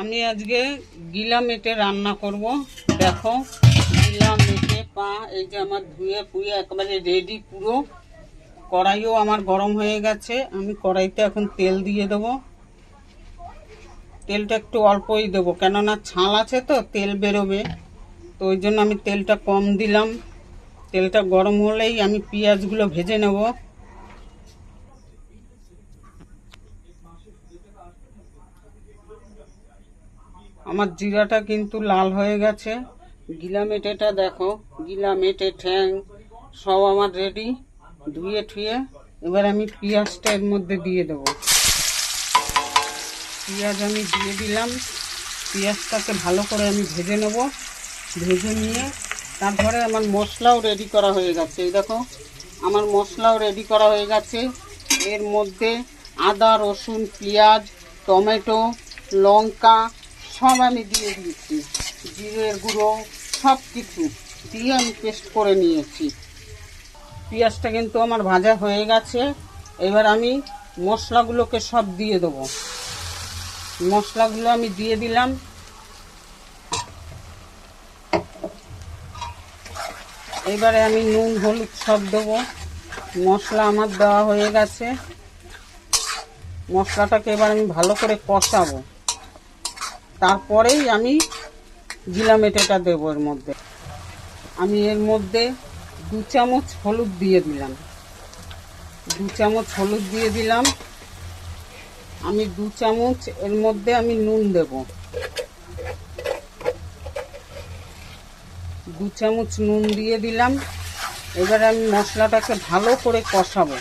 আমি আজকে গিলা মেটে রান্না করব। দেখো, গিলা মেটে পা, এই যে আমার ধুয়ে পুয়ে একেবারে রেডি পুরো। কড়াইও আমার গরম হয়ে গেছে। আমি কড়াইতে এখন তেল দিয়ে দেবো। তেলটা একটু অল্পই দেবো, কেননা ছাল আছে তো, তেল বেরোবে। তো ওই জন্য আমি তেলটা কম দিলাম। তেলটা গরম হলেই আমি পেঁয়াজগুলো ভেজে নেব। আমার জিরাটা কিন্তু লাল হয়ে গেছে। গিলা মেটেটা দেখো গিলা মেটে ঠ্যাং, সব আমার রেডি ধুয়ে ঠুয়ে এবার আমি পেঁয়াজটা এর মধ্যে দিয়ে দেবো। পেঁয়াজ আমি দিয়ে দিলাম। পেঁয়াজটাকে ভালো করে আমি ভেজে নেব। ভেজে নিয়ে তারপরে আমার মশলাও রেডি করা হয়ে গেছে। এই দেখো, আমার মশলাও রেডি করা হয়ে গেছে। এর মধ্যে আদা, রসুন, পেঁয়াজ, টমেটো, লঙ্কা সব আমি দিয়ে দিয়েছি। জিরের গুঁড়ো সব কিছু দিয়ে আমি পেস্ট করে নিয়েছি। পেঁয়াজটা কিন্তু আমার ভাজা হয়ে গেছে। এবার আমি মশলাগুলোকে সব দিয়ে দেবো। মশলাগুলো আমি দিয়ে দিলাম। এবারে আমি নুন, হলুদ সব দেবো। মশলা আমার দেওয়া হয়ে গেছে। মশলাটাকে এবার আমি ভালো করে কষাবো। তারপরেই আমি জিলা মেটেটা দেবো এর মধ্যে। আমি এর মধ্যে দু চামচ হলুদ দিয়ে দিলাম। দু চামচ হলুদ দিয়ে দিলাম। আমি দু চামচ এর মধ্যে আমি নুন দেব। দু চামচ নুন দিয়ে দিলাম। এবার আমি মশলাটাকে ভালো করে কষাবো।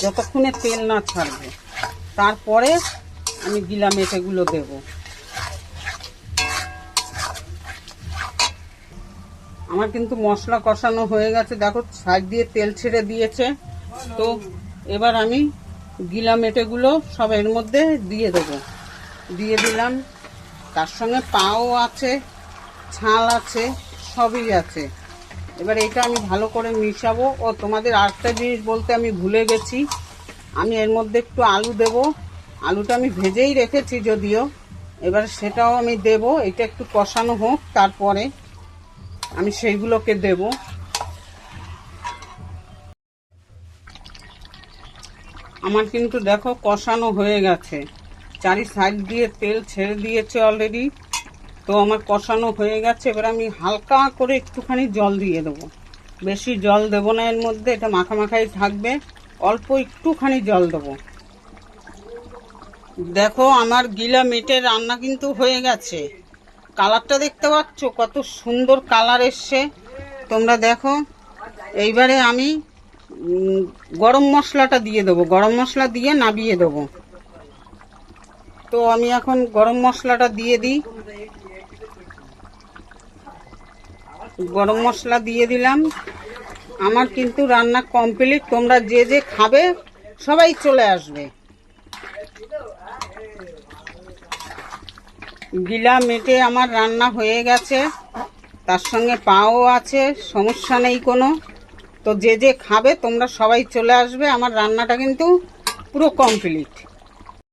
যতক্ষণে তেল না ছাড়বে। তারপরে আমি গিলা মেটেগুলো দেব। আমার কিন্তু মশলা কষানো হয়ে গেছে। দেখো, সাইড দিয়ে তেল ছেড়ে দিয়েছে। তো এবার আমি গিলা মেটেগুলো সব এর মধ্যে দিয়ে দেবো। দিয়ে দিলাম। তার সঙ্গে পাও আছে, ছাল আছে, সবই আছে। এবার এটা আমি ভালো করে মিশাবো। ও, তোমাদের আরেকটা জিনিস বলতে আমি ভুলে গেছি। আমি এর মধ্যে একটু আলু দেব। আলুটা আমি ভেজেই রেখেছি যদিও। এবার সেটাও আমি দেব। এটা একটু কষানো হোক তারপরে। আমি সেইগুলোকে দেবো। আমার কিন্তু দেখো কষানো হয়ে গেছে। চারি সাইড দিয়ে তেল ছেড়ে দিয়েছে অলরেডি তো আমার কষানো হয়ে গেছে, এবার আমি হালকা করে একটুখানি জল দিয়ে দেবো। বেশি জল দেবো না এর মধ্যে, এটা মাখা মাখাই থাকবে। অল্প একটুখানি জল দেবো। দেখো আমার গিলা মেটে রান্না কিন্তু হয়ে গেছে। কালারটা দেখতে পাচ্ছ? কত সুন্দর কালার এসছে। তোমরা দেখো, এইবারে আমি গরম মশলাটা দিয়ে দেবো। গরম মশলা দিয়ে নাবিয়ে দেবো। তো আমি এখন গরম মশলাটা দিয়ে দিই। গরম মশলা দিয়ে দিলাম। আমার কিন্তু রান্না কমপ্লিট তোমরা যে যে খাবে, সবাই চলে আসবে। গিলা মেটে আমার রান্না হয়ে গেছে। তার সঙ্গে পাও আছে, সমস্যা নেই কোনো। তো যে যে খাবে, তোমরা সবাই চলে আসবে। আমার রান্নাটা কিন্তু পুরো কমপ্লিট